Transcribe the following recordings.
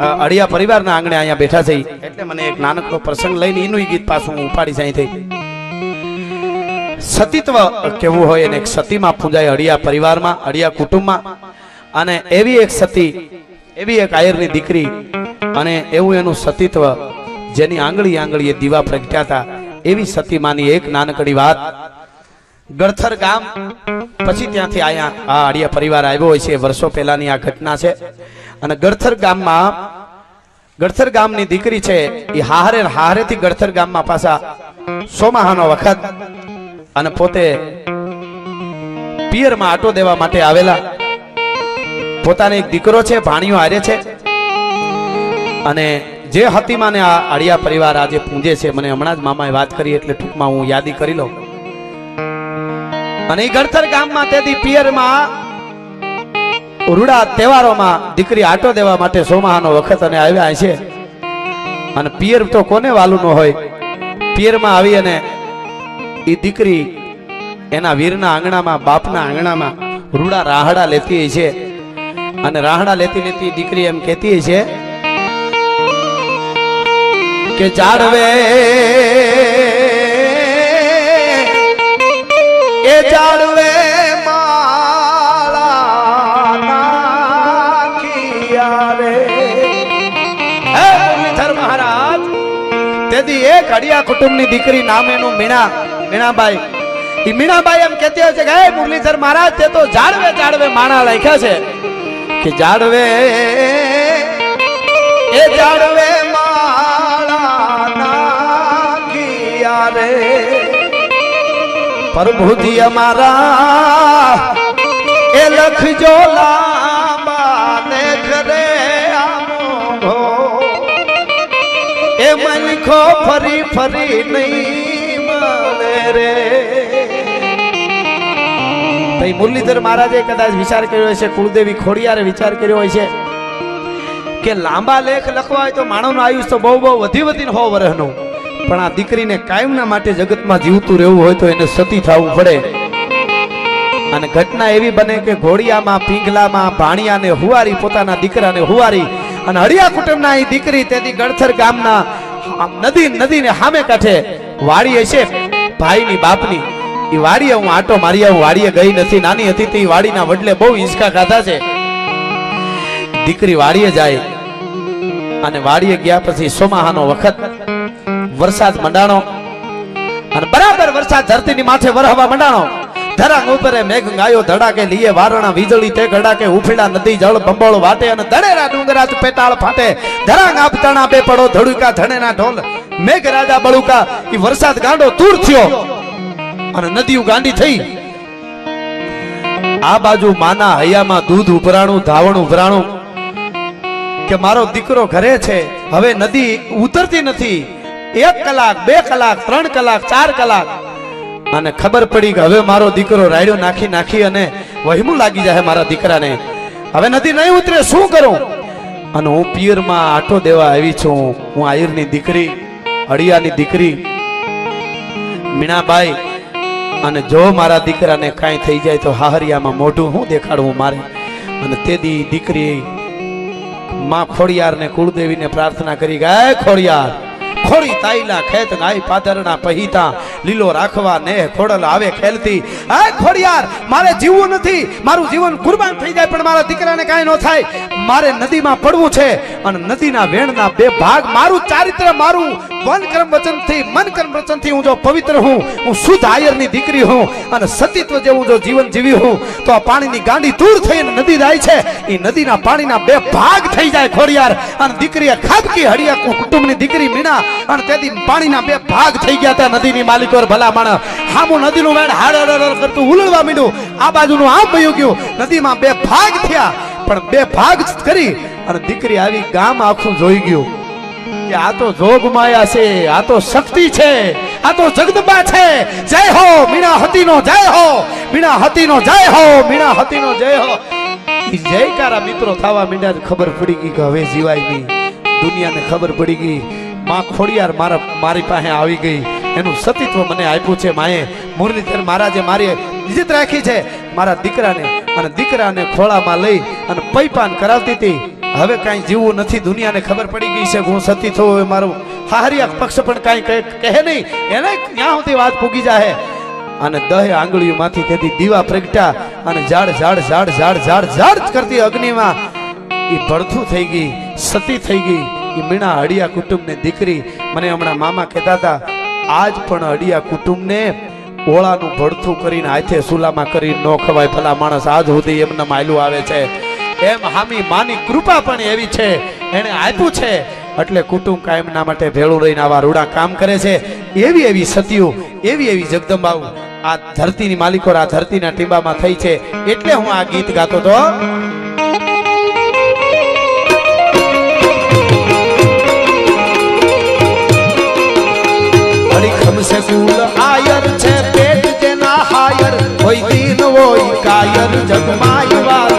અડિયા પરિવારના આંગણે અહીંયા બેઠા છે. એટલે મને એક નાનકડો પ્રસંગ લઈને એનું ગીત પાછું હું ઉપાડી જાય થઈ સતીત્વ કેવું હોય અને એક સતીમાં પૂજાય અડિયા પરિવારમાં, અડિયા કુટુંબમાં. અને એવી એક સતી, એવી એક આયરની દીકરી અને એવું એનું સતીત્વ જેની આંગળી આંગળીએ દીવા પ્રગટ્યા હતા. એવી સતીમાની એક નાનકડી વાત. ગળથર ગામ પછી ત્યાંથી અહીંયા આ આડિયા પરિવાર આવ્યો હોય છે વર્ષો પહેલાની આ ઘટના છે. અને ગળથર ગામમાં ગળથર ગામની દીકરી છે, એ હારે હારેથી ગળથર ગામમાં પાછા સોમાહાનો વખત અને પોતે પિયરમાં આટો દેવા માટે આવેલા. પોતાને એક દીકરો છે, ભાણિયો હારે છે. અને જે હતીમાને આ આડિયા પરિવાર આજે પૂંજે છે, મને હમણાં જ મામાએ વાત કરી, એટલે ટૂંકમાં હું યાદી કરી લઉં. અને એ ગામમાં તેથી પિયરમાં રૂડા તહેવારોમાં દીકરી આટો દેવા માટે સોમાહાનો વખત અને આવ્યા છે. અને પિયર તો કોને વાલું ન હોય? પિયરમાં આવી અને એ દીકરી એના વીરના આંગણામાં, બાપના આંગણામાં રૂડા રાહડા લેતી છે. અને રાહડા લેતી લેતી દીકરી એમ કહેતી છે કે જાડવે એ જાડવે માળા મીણાબાઈ. એમ કહેતી હોય કે, હે મુરલીધર મહારાજ, તે તો જાડવે જાળવે માણા લખ્યા છે. કે જાડવે એ જાડવે માળા નાખિયા પ્રભુજી અમારા. એ લખજો લાંબા ઘરે આમો એ મનખો ફરી ફરી નહીં મને રે. તઈ મુરલીધર મહારાજે કદાચ વિચાર કર્યો હશે, કુળદેવી ખોડિયારે વિચાર કર્યો હોય છે કે લાંબા લેખ લખવા હોય તો માણસનું આયુષ તો બહુ બહુ વધી વધીને હો વર્ષનું પણ આ દીકરીને કાયમના માટે જગતમાં જીવતું રહેવું હોય તો એને સતી થવું પડે. અને ઘટના એવી બને કે ઘોડિયામાં, પીંગલામાં, ભાણિયાને હુવારી, પોતાના દીકરાને હુવારી અને હળિયા કુટુંબના એ દીકરી તેથી ગણથર ગામના નદી નદીને સામે કાંઠે વાડી હશે ભાઈની બાપની. એ વાડીએ હું આટો મારી આવું, વાડીએ ગઈ નથી, નાની હતી તે વાડીના વડલે બહુ હિંચકા ખાધા છે. દીકરી વાડીએ જાય અને વાડીએ ગયા પછી સોમાહાનો વખત વરસાદ મંડાણો. અને બરાબર વરસાદ ધરતીની માથે વરહવા મંડાણો. ધરાંગ ઉપરે મેઘ ગાયો ધડાકે, લીએ વારણા વીજળી તે ઘડાકે, ઉફેડા નદી જળ બંબોળ વાટે અને ધડેરા ડુંગરાજ પેટાળ ફાટે. ધરાંગ આપતાણા બે પડો, ધડુકા ધણેના ઢોલ. મેઘ રાજા બળુકા એ વરસાદ ગાંડો તૂર થયો. અને નદીઓ ગાંડી થઈ. આ બાજુ માના હૈયામાં દૂધ ઉભરાણું, ધાવણ ઉભરાણું. કે મારો દીકરો ઘરે છે. હવે નદી ઉતરતી નથી. એક કલાક, બે કલાક, ત્રણ કલાક, ચાર કલાક. અને ખબર પડી કે હવે મારો દીકરો રાયડો નાખી નાખી અને વહીમું લાગી જાય મારા દીકરાને. હવે નદી નહીં ઉતરે, શું કરું? અને હું પિયરમાં આટો દેવા આવી છું. હું આયરની દીકરી અડિયાની દીકરી, મીણાબાઈ, અને જો મારા દીકરાને કાંઈ થઈ જાય તો હાહરિયામાં મોઢું હું દેખાડવું મારે? અને તે દી દીકરી માં ખોડિયારને કુળદેવીને પ્રાર્થના કરી ગાય ખોડિયાર ખોડી તાઈલા ખેત નાઈ પાદરના પહીતા. લીલો રાખવા ને ખોડલ આવે ખેલતી. આ ખોડિયાર, મારે જીવવું નથી. મારું જીવન કુરબાન થઈ જાય, પણ મારા દીકરાને કાંઈ ન થાય. મારે નદીમાં પડવું છે, અને નદીના વેણના બે ભાગ મારું ચારિત્ર, મારું વન કર્મ વચનથી મન કર્મ વચનથી હું જો પવિત્ર હું હું શુદ્ધ આયરની દીકરી હું, અને સતીત્વ જેવું જો જીવન જીવી હું, તો આ પાણીની ગાંડી દૂર થઈને નદી જાય છે. એ નદીના પાણીના બે ભાગ થઈ જાય ખોડિયાર, અને દીકરીએ ખાબકી હડિયા કુટુંબની દીકરી મીણા, અને તેથી પાણીના બે ભાગ થઈ ગયા હતા નદીની માલિકો. ભલા માણ હામું નદીનું વેણ હાડ હાડ કરતું ઉલળવા મીડું આ બાજુનું આમ ભયું ગયું. નદીમાં બે ભાગ થયા. પણ બે ભાગ કરી અને દીકરી આવી ગામ આખું જોઈ ગયું કે આ તો જોગ માયા છે, આ તો શક્તિ છે, આ તો જગદંબા છે. જય હો મીણા હતીનો જય હો મીણા હતીનો જય હો મીણા હતીનો જય હો. જયકારા મિત્રો થવા મીંડ્યા ખબર પડી ગઈ કે હવે જીવાય નહીં દુનિયાને ખબર પડી ગઈ. માં ખોડિયાર મારા મારી પાસે આવી ગઈ. એનું સતીત્વ મને આપ્યું છે, માએ. મુરલીધર મહારાજે મારી ઇજ્જત રાખી છે. મારા દીકરાને અને દીકરાને ખોળામાં લઈ અને પૈપાન કરાવતી હતી. હવે કાંઈ જીવવું નથી, દુનિયાને ખબર પડી ગઈ છે હું સતી થયો હવે મારું. હાહરિયા પક્ષ પણ કાંઈ કહે નહીં. એને ક્યાં સુધી વાત પૂગી જાહે? અને દહે આંગળીઓમાંથી તેથી દીવા પ્રગટા અને ઝાડ ઝાડ ઝાડ ઝાડ ઝાડ ઝાડ કરતી અગ્નિમાં. એ ભડથું થઈ ગઈ, સતી થઈ ગઈ. એ મીણા હળિયા કુટુંબની દીકરી. મને હમણાં મામા કહેતા હતા આજ પણ અડિયા કુટુંબને ઓળાનું ભડથું કરીને હાથે સુલામાં કરી ન ખવાય. ભલા માણસ આજ સુધી એમને માયલું આવે છે. એમ હામી માની કૃપા પણ એવી છે. એને આપ્યું છે. એટલે કુટુંબ કાયમના માટે ભેળું રહીને આવા રૂડા કામ કરે છે. એવી એવી સતીઓ, એવી એવી જગદંબાઓ આ ધરતીની માલિકો આ ધરતીના ટીંબામાં થઈ છે. એટલે હું આ ગીત ગાતો તો અડીખમ ખમસે કુલ આયર છે પેટ જેના હાયર. હોય દીન હોય કાયર જગમાં વાર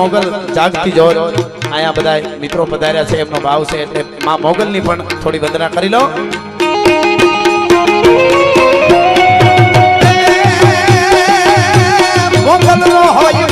મોગલ જાગતી જોર. અહીંયા બધા મિત્રો પધાર્યા છે, એમનો ભાવ છે, એટલે માં મોગલની પણ થોડી વંદના કરી લો. મોગલ હોય